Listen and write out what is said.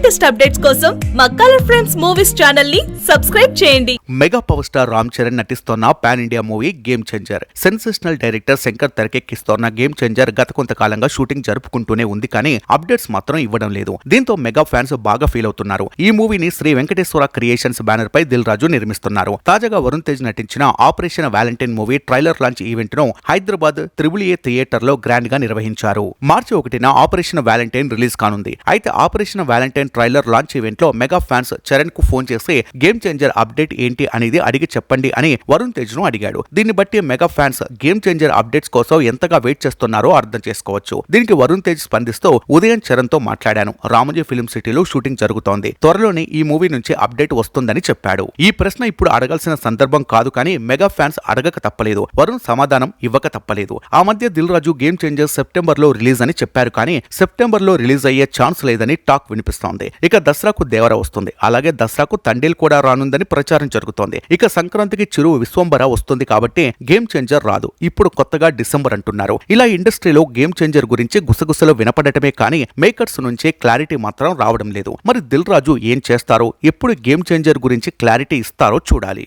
Latest updates కోసం మా colour friends movies ఛానల్ని సబ్స్క్రైబ్ చేయండి. Mega power star Ram Charan నటిస్తోన్న pan India movie game changer. Sensational director Shankar తెరకెక్కిస్తోన్న game changer గత కొంతకాలంగా shooting జరుపుకుంటూనే ఉంది కానీ అప్డేట్స్ మాత్రం ఇవ్వడం లేదు. దీంతో మెగా ఫ్యాన్స్ బాగా ఫీల్ అవుతున్నారు. ఈ మూవీని శ్రీ వెంకటేశ్వర క్రియేషన్స్ బ్యానర్ పై దిల్ రాజు నిర్మిస్తున్నారు. తాజాగా వరుణ్ తేజ్ నటించిన Operation Valentine movie trailer launch ఈవెంట్ను Hyderabad triple A థియేటర్లో గ్రాండ్గా నిర్వహించారు. మార్చి ఒకటిన ఆపరేషన్ వ్యాలంటైన్ రిలీజ్ కానుంది. అయితే ఆపరేషన్ వ్యాలంటైన్ ట్రైలర్ లాంచ్ ఈవెంట్లో మెగా ఫ్యాన్స్ చరణ్కు ఫోన్ చేసి గేమ్ చేంజర్ అప్డేట్ ఏంటి అనేది అడిగి చెప్పండి అని వరుణ్ తేజ్ను అడిగాడు. దీన్ని బట్టి mega fans game changer updates కోసం ఎంతగా వెయిట్ చేస్తున్నారో అర్థం చేసుకోవచ్చు. దీనికి వరుణ్ తేజ్ స్పందిస్తూ ఉదయం చరణ్తో మాట్లాడాను. రామోజీ ఫిలిం సిటీలో షూటింగ్ జరుగుతోంది. త్వరలోనే ఈ మూవీ నుంచి అప్డేట్ వస్తుందని చెప్పాడు. ఈ ప్రశ్న ఇప్పుడు అడగాల్సిన సందర్భం కాదు కానీ మెగా ఫ్యాన్స్ అడగక తప్పలేదు. వరుణ్ సమాధానం ఇవ్వక తప్పలేదు. ఆ మధ్య దిల్ రాజు గేమ్ చేంజర్ సెప్టెంబర్లో రిలీజ్ అని చెప్పారు కానీ సెప్టెంబర్లో రిలీజ్ అయ్యే ఛాన్స్ లేదని టాక్ వినిపిస్తోంది. ఇక దసరాకు దేవర వస్తుంది. అలాగే దసరాకు తండేల్ కూడా రానుందని ప్రచారం జరుగుతోంది. ఇక సంక్రాంతికి చిరు విశ్వంబర వస్తుంది కాబట్టి గేమ్ చేంజర్ రాదు. ఇప్పుడు కొత్తగా డిసెంబర్ అంటున్నారు. ఇలా ఇండస్ట్రీలో గేమ్ చేంజర్ గురించి గుసగుసలు వినపడటమే కానీ మేకర్స్ నుంచే క్లారిటీ మాత్రం రావడం లేదు. మరి దిల్ రాజు ఏం చేస్తారో ఎప్పుడు గేమ్ చేంజర్ గురించి క్లారిటీ ఇస్తారో చూడాలి.